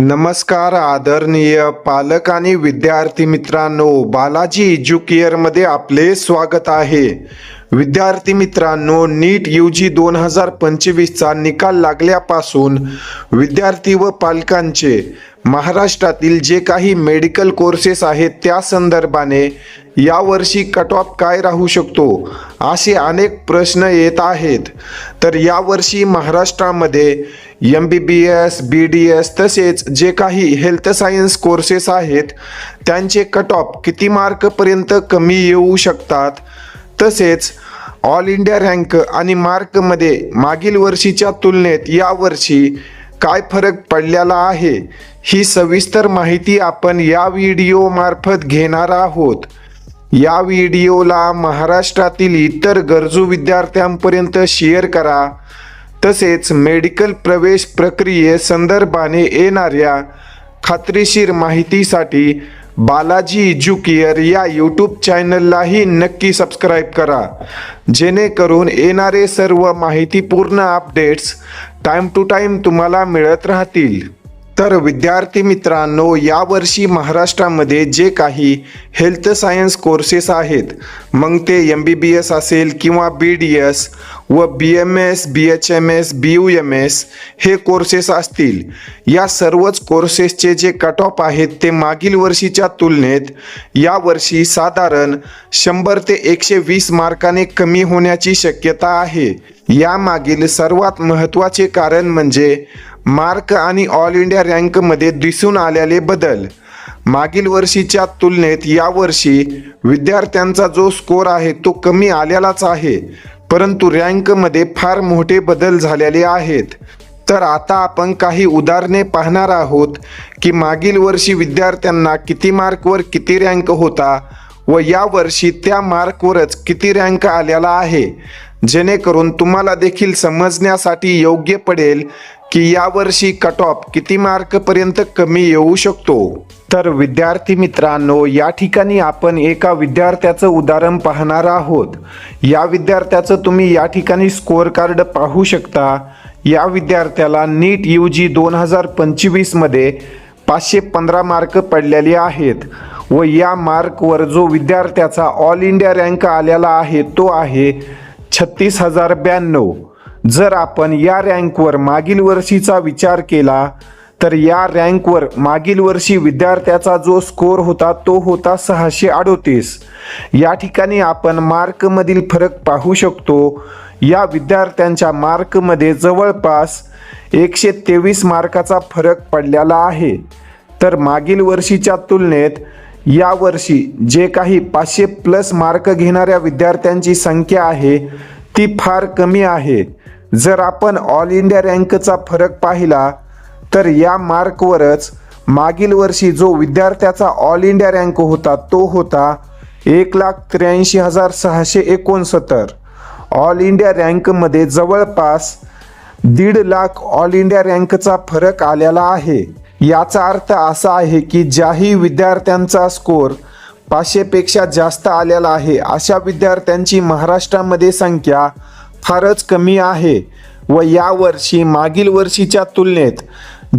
नमस्कार आदरणीय पालक आणि विद्यार्थी मित्रांनो बालाजी एज्युकेअरमध्ये आपले स्वागत आहे. विद्यार्थी मित्रांनो नीट यू जी दोन हजार पंचवीसचा निकाल लागल्यापासून विद्यार्थी व पालकांचे महाराष्ट्रातील जे काही मेडिकल कोर्सेस आहेत त्या संदर्भाने यावर्षी कट ऑफ काय राहू शकतो असे अनेक प्रश्न येत आहेत. तर यावर्षी महाराष्ट्रामध्ये M B B S B D S तसेच जे काही हेल्थ सायन्स कोर्सेस आहेत त्यांचे कट ऑफ किती मार्कपर्यंत कमी येऊ शकतात? तसेच ऑल इंडिया रँक आणि मार्कमध्ये मागील वर्षीच्या तुलनेत यावर्षी काय फरक पडलेला आहे ही सविस्तर माहिती आपण या व्हिडिओ मार्फत घेणार आहोत. या व्हिडिओला महाराष्ट्रातील इतर गरजू विद्यार्थ्यांपर्यंत शेअर करा. तसेच मेडिकल प्रवेश प्रक्रिये संदर्भाने येणाऱ्या खात्रीशीर माहितीसाठी बालाजी एज्युकेअर या यूट्यूब चॅनललाही नक्की सबस्क्राईब करा. जेणेकरून येणारे सर्व माहितीपूर्ण अपडेट्स टाईम टू टाईम तुम्हाला मिळत राहतील. तर विद्यार्थी मित्रांनो यावर्षी महाराष्ट्रामध्ये जे काही हेल्थ सायन्स कोर्सेस आहेत मग ते एम बी बी एस असेल किंवा बी डी एस व B M S B H M S B U M S हे कोर्सेस असतील. या सर्वच कोर्सेसचे जे कट ऑफ आहेत ते मागील वर्षीच्या तुलनेत यावर्षी साधारण शंभर ते एकशे वीस मार्काने कमी होण्याची शक्यता आहे. यामागील सर्वात महत्त्वाचे कारण म्हणजे मार्क आणि ऑल इंडिया रँकमध्ये दिसून आलेले बदल. मागील वर्षीच्या तुलनेत यावर्षी विद्यार्थ्यांचा जो स्कोर आहे तो कमी आलेलाच आहे परंतु रँकमध्ये फार मोठे बदल झालेले आहेत. तर आता आपण काही उदाहरणे पाहणार आहोत की मागील वर्षी विद्यार्थ्यांना किती मार्कवर किती रँक होता व यावर्षी त्या मार्कवरच किती रँक आलेला आहे जेणेकरून तुम्हाला देखील समजण्यासाठी योग्य पडेल की यावर्षी कट ऑफ किती मार्कपर्यंत कमी येऊ शकतो? तर विद्यार्थी मित्रांनो या ठिकाणी आपण एका विद्यार्थ्याचं उदाहरण पाहणार आहोत. या विद्यार्थ्याचं तुम्ही या ठिकाणी स्कोअर कार्ड पाहू शकता. या विद्यार्थ्याला नीट यू जी दोन हजार पंचवीसमध्ये पाचशे पंधरा मार्क पडलेले आहेत व या मार्कवर जो विद्यार्थ्याचा ऑल इंडिया रँक आलेला आहे तो आहे छत्तीस हजार ब्याण्णव. जर आपण या रँकवर मागील वर्षीचा विचार केला तर या रँकवर मागील वर्षी विद्यार्थ्याचा जो स्कोर होता तो होता सहाशे अडोतीस. या ठिकाणी आपण मार्कमधील फरक पाहू शकतो. या विद्यार्थ्यांच्या मार्कमध्ये जवळपास एकशे तेवीस मार्काचा फरक पडलेला आहे. तर मागील वर्षीच्या तुलनेत या वर्षी जे काही पाचशे प्लस मार्क घेणाऱ्या विद्यार्थ्यांची संख्या आहे ती फार कमी आहे. जर आपण ऑल इंडिया रँकचा फरक पाहिला तर या मार्कवरच मागील वर्षी जो विद्यार्थ्याचा ऑल इंडिया रँक होता तो होता एक लाख त्र्याऐंशी हजार सहाशे एकोणसत्तर. ऑल इंडिया रँकमध्ये जवळपास दीड लाख ऑल इंडिया रँकचा फरक आलेला आहे. याचा अर्थ असा आहे की ज्याही विद्यार्थ्यांचा स्कोर पाचशेपेक्षा जास्त आलेला आहे अशा विद्यार्थ्यांची महाराष्ट्रामध्ये संख्या फारच कमी आहे व यावर्षी मागील वर्षीच्या तुलनेत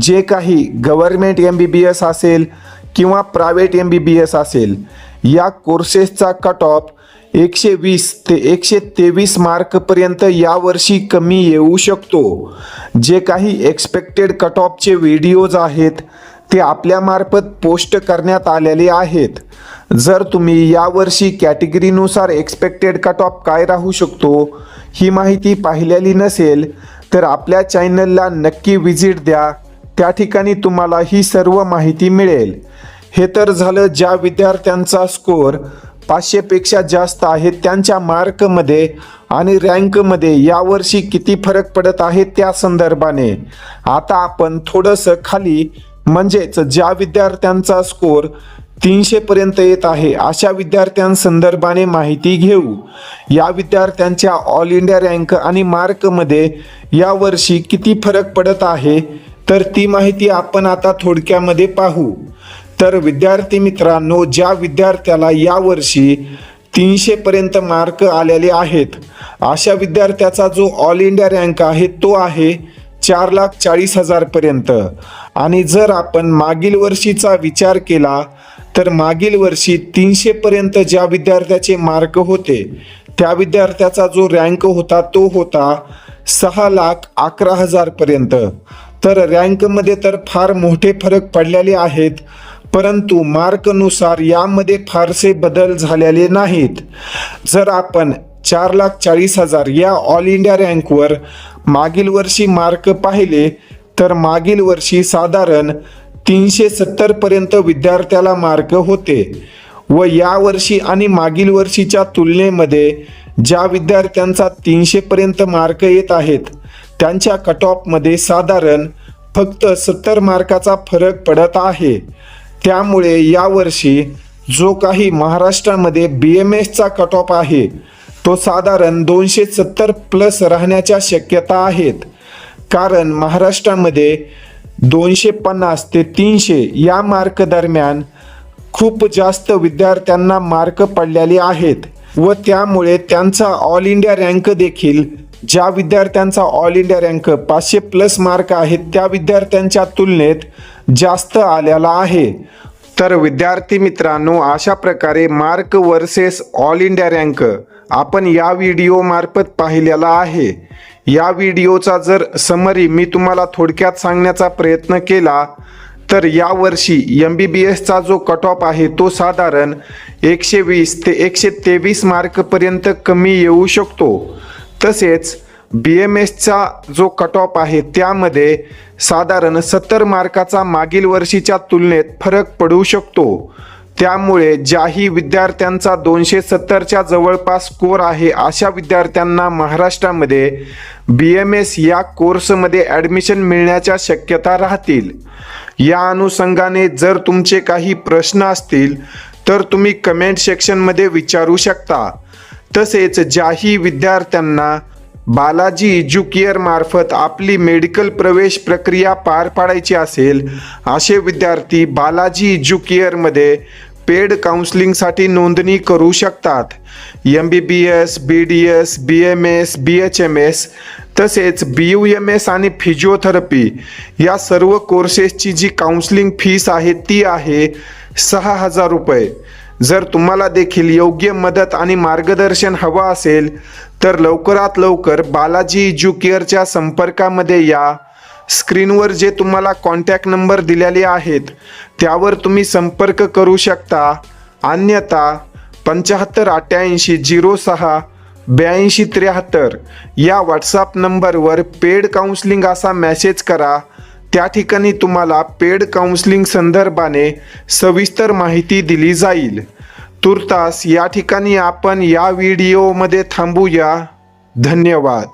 जे काही government M B B S असेल किंवा private M B B S असेल या कोर्सेसचा कट ऑफ एकशे वीस ते एकशे तेवीस मार्कपर्यंत यावर्षी कमी येऊ शकतो. जे काही एक्सपेक्टेड कट ऑफचे व्हिडिओज आहेत ते आपल्यामार्फत पोस्ट करण्यात आलेले आहेत. जर तुम्ही यावर्षी कॅटेगरीनुसार एक्सपेक्टेड कट ऑफ काय राहू शकतो ही माहिती पाहिलेली नसेल तर आपल्या चॅनलला नक्की व्हिजिट द्या. त्या ठिकाणी तुम्हाला ही सर्व माहिती मिळेल. हे तर झालं ज्या विद्यार्थ्यांचा स्कोर पाचशेपेक्षा जास्त आहे त्यांच्या मार्कमध्ये आणि रँकमध्ये यावर्षी किती फरक पडत आहे त्या संदर्भाने. आता आपण थोडंसं खाली म्हणजेच ज्या विद्यार्थ्यांचा स्कोर तीनशे पर्यंत येत आहे. अशा विद्यार्थ्यांसंदर्भाने माहिती घेऊ. या विद्यार्थ्यांच्या ऑल इंडिया रँक आणि मार्कमध्ये यावर्षी किती फरक पडत आहे? तर ती माहिती आपण आता थोडक्यामध्ये पाहू. तर विद्यार्थी मित्रांनो ज्या विद्यार्थ्याला यावर्षी तीनशे पर्यंत मार्क आलेले आहेत अशा विद्यार्थ्याचा जो ऑल इंडिया रँक आहे तो आहे चार लाख चाळीस हजारपर्यंत आणि जर आपण मागील वर्षीचा विचार केला तर मागील वर्षी तीनशेपर्यंत ज्या विद्यार्थ्याचे मार्क होते त्या विद्यार्थ्याचा जो रँक होता तो होता सहा लाख अकरा हजारपर्यंत तर रँकमध्ये तर फार मोठे फरक पडलेले आहेत परंतु मार्कनुसार यामध्ये फारसे बदल झालेले नाहीत. जर आपण चार लाख चाळीस हजार या ऑल इंडिया रँकवर मागील वर्षी मार्क पाहिले तर मागील वर्षी साधारण तीनशे सत्तरपर्यंत विद्यार्थ्याला मार्क होते व यावर्षी आणि मागील वर्षीच्या तुलनेमध्ये ज्या विद्यार्थ्यांचा तीनशेपर्यंत मार्क येत आहेत त्यांच्या कट ऑफमध्ये साधारण फक्त सत्तर मार्काचा फरक पडत आहे. त्यामुळे यावर्षी जो काही महाराष्ट्रामध्ये बी एम एसचा कट ऑफ आहे तो साधारण दोनशे सत्तर प्लस राहण्याच्या शक्यता आहेत. कारण महाराष्ट्रामध्ये दोनशे पन्नास ते तीनशे या मार्क दरम्यान खूप जास्त विद्यार्थ्यांना मार्क पडलेले आहेत व त्यामुळे त्यांचा ऑल इंडिया रँक देखील ज्या विद्यार्थ्यांचा ऑल इंडिया रँक पाचशे प्लस मार्क आहेत त्या विद्यार्थ्यांच्या तुलनेत जास्त आलेला आहे. तर विद्यार्थी मित्रांनो अशा प्रकारे mark versus all India rank आपण या व्हिडिओमार्फत पाहिलेला आहे. या व्हिडिओचा जर समरी मी तुम्हाला थोडक्यात सांगण्याचा प्रयत्न केला तर यावर्षी एम बी बी एसचा जो कट ऑफ आहे तो साधारण एकशे वीस ते एकशे तेवीस मार्कपर्यंत कमी येऊ शकतो. तसेच बी एम एसचा जो कट ऑफ आहे त्यामध्ये साधारण सत्तर मार्काचा मागील वर्षीच्या तुलनेत फरक पडू शकतो. त्यामुळे ज्याही विद्यार्थ्यांचा दोनशे सत्तरच्या जवळपास स्कोर आहे अशा विद्यार्थ्यांना महाराष्ट्रामध्ये बी एम एस या कोर्समध्ये ॲडमिशन मिळण्याच्या शक्यता राहतील. या अनुषंगाने जर तुमचे काही प्रश्न असतील तर तुम्ही कमेंट सेक्शनमध्ये विचारू शकता. तसेच ज्याही विद्यार्थ्यांना बालाजी एज्युकेअर मार्फत आपली मेडिकल प्रवेश प्रक्रिया पार पाडायची असेल असे विद्यार्थी बालाजी एज्युकेअरमध्ये पेड काउन्सिलिंगसाठी नोंदणी करू शकतात. M B B S B D S B M S B H M S तसेच बी यू एम एस आणि फिजिओथेरपी या सर्व कोर्सेसची जी काउन्सिलिंग फीस आहे ती आहे सहा हजार रुपये. जर तुम्हाला देखील योग्य मदत आणि मार्गदर्शन हवं असेल तर लवकरात लवकर बालाजी एज्युकेअरच्या संपर्कामध्ये या. स्क्रीनवर जे तुम्हाला कॉन्टॅक्ट नंबर दिलेले आहेत त्यावर तुम्ही संपर्क करू शकता. अन्यथा पंच्याहत्तर अठ्ठ्याऐंशी झिरो सहा ब्याऐंशी त्र्याहत्तर या व्हॉट्सअप नंबरवर पेड काउन्सलिंग असा मॅसेज करा. त्या ठिकाणी तुम्हाला पेड काउन्सलिंग संदर्भाने सविस्तर माहिती दिली जाईल. तुर्तास या ठिकाणी आपण या व्हिडिओमध्ये थांबूया. धन्यवाद.